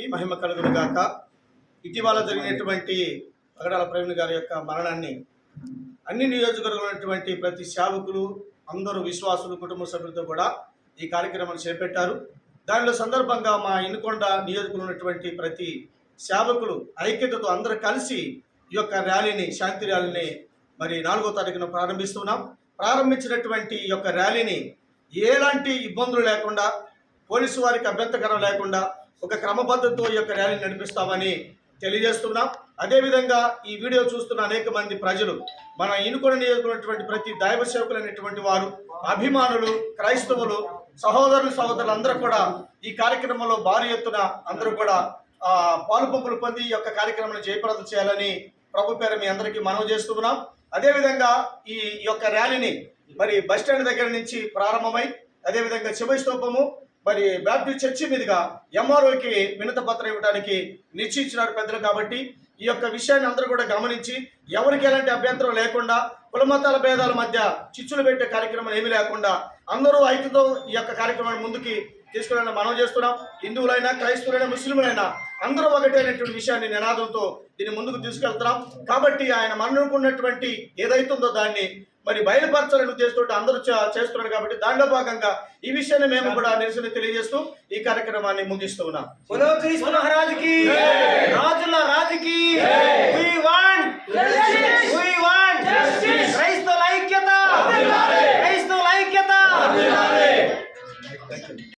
నామానికి మహిమ కలుగును గాక. ఇటీవల జరిగినటువంటి పగడాల ప్రవీణ్ గారి యొక్క మరణాన్ని అన్ని నియోజకవర్గమైనటువంటి ఉన్నటువంటి ప్రతి సేవకులు అందరూ విశ్వాసులు కుటుంబ సభ్యులతో కూడా ఈ కార్యక్రమాన్ని చేపట్టారు. దానిలో సందర్భంగా మా ఇనుకొండ నియోజకవర్గంలో ఉన్నటువంటి ప్రతి సేవకులు ఐక్యతతో అందరూ కలిసి ఈ యొక్క ర్యాలీని శాంతి ర్యాలీని మరి నాలుగో తారీఖున ప్రారంభిస్తున్నాం. ప్రారంభించినటువంటి ఈ యొక్క ర్యాలీని ఎలాంటి ఇబ్బందులు లేకుండా పోలీసు వారికి అభ్యంతకరం లేకుండా ఒక క్రమపద్ధతితో ఈ యొక్క ర్యాలీని నడిపిస్తామని తెలియజేస్తున్నాం. అదేవిధంగా ఈ వీడియో చూస్తున్న అనేక మంది ప్రజలు మన ఇనుకొండ నియోజకమైనటువంటి ప్రతి దైవ సేవకులైనటువంటి వారు అభిమానులు క్రైస్తవులు సహోదరులు సహోదరులు అందరూ కూడా ఈ కార్యక్రమంలో భారీ ఎత్తున అందరూ కూడా పాలు పంపులు పొంది ఈ యొక్క కార్యక్రమాన్ని జయప్రదం చేయాలని ప్రభు పేరు మీ అందరికీ మనవి చేస్తున్నాం. అదేవిధంగా ఈ యొక్క ర్యాలీని మరి బస్ స్టాండ్ దగ్గర నుంచి ప్రారంభమై అదేవిధంగా శివ స్తూపము మరి బ్యాప్టిస్ట్ చర్చి మీదుగా ఎంఆర్ఓకి వినత పత్రం ఇవ్వడానికి నిశ్చయించినారు పెద్దలు కాబట్టి ఈ యొక్క విషయాన్ని అందరూ కూడా గమనించి ఎవరికి ఎలాంటి అభ్యంతరం లేకుండా కులమతాల భేదాల మధ్య చిచ్చులు పెట్టే కార్యక్రమం ఏమీ లేకుండా అందరూ ఐక్యతో ఈ యొక్క కార్యక్రమాన్ని ముందుకి తీసుకురావాలని మనం చేస్తున్నాం. హిందువులైనా క్రైస్తవులైనా ముస్లింలైనా అందరూ ఒకటైనటువంటి విషయాన్ని నినాదంతో దీన్ని ముందుకు తీసుకెళ్తున్నాం. కాబట్టి ఆయన మనకున్నటువంటి ఏదైతుందో దాన్ని మరి బయలుపరచాలని ఉద్దేశంతో అందరూ చేస్తున్నారు కాబట్టి దానిలో భాగంగా ఈ విషయాన్ని మేము కూడా నిరసన తెలియజేస్తూ ఈ కార్యక్రమాన్ని ముగిస్తూ ఉన్నాం. రాజుల రాజుకి